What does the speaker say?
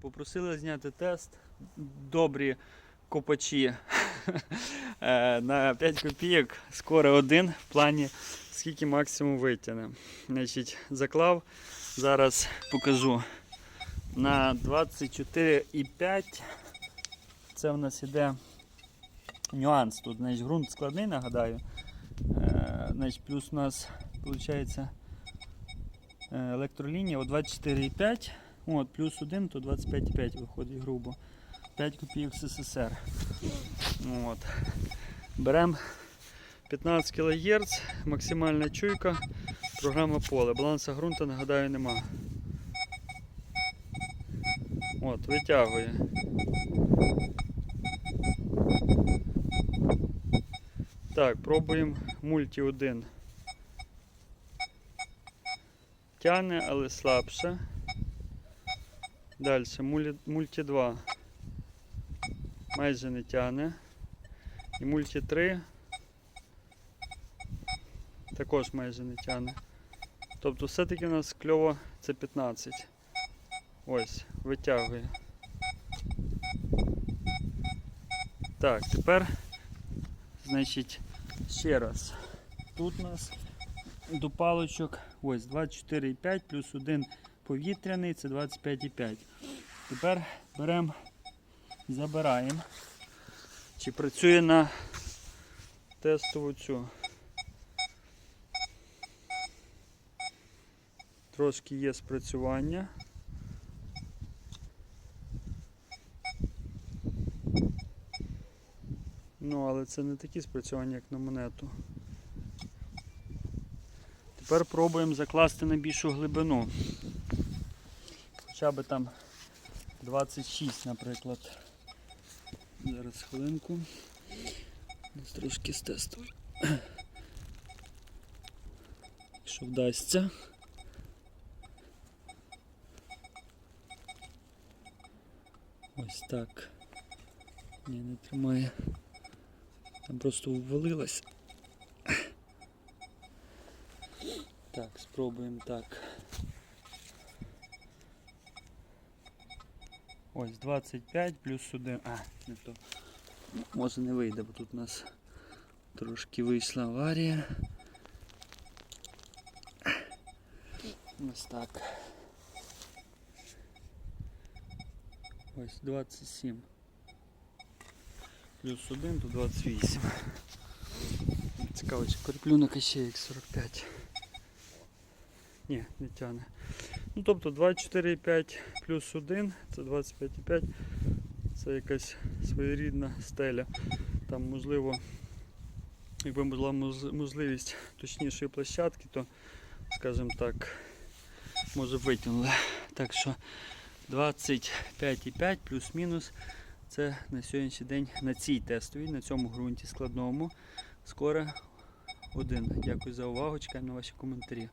Попросили зняти тест. Добрі копачі Е, на 5 копійок. Скоро один в плані скільки максимум витягне. Значить, заклав. Зараз покажу. На 24,5 це в нас іде нюанс. Тут значить, ґрунт складний, нагадаю. Е, значить, плюс у нас виходить електролінія о 24,5. От, плюс 1, то 25,5 виходить грубо. 5 копійок СССР. От. Беремо 15 кГц, максимальна чуйка, програма поле. Баланса ґрунту, нагадаю, нема. От, витягує. Так, пробуємо мульті 1. Тяне, але слабше. Далі мульті 2 майже не тяне. І мульті 3 також майже не тяне. Тобто все-таки у нас кльово це 15. Ось, витягує. Так, тепер, значить, ще раз. Тут у нас до палочок ось 24,5 плюс 1 повітряний, це 25,5. Тепер беремо, забираємо. Чи працює на тестову цю. Трошки є спрацювання. Ну, але це не такі спрацювання, як на монету. Тепер пробуємо закласти на більшу глибину. Хоча б там 26, наприклад. Зараз хвилинку. Ось Трошки стестую. Якщо вдасться. Ось так. Ні, не тримає. Там просто ввалилось. Так, спробуємо так. Ось 25 плюс 1. А, не то. Може не вийде, бо тут у нас трошки вийшла аварія. Ось так. Ось 27. Плюс 1, то 28. Цікаво, чи корплю на кащеїк 45. Ні, не тягне. Ну тобто 24,5 плюс 1, це 25,5. Це якась своєрідна стеля. Там можливо, якби була можливість точнішої площадки, то, скажімо так, може витягнули. Так що 25,5 плюс-мінус це на сьогоднішній день на цій тестовій, на цьому ґрунті складному. Скоро один. Дякую за увагу, чекаємо на ваші коментарі.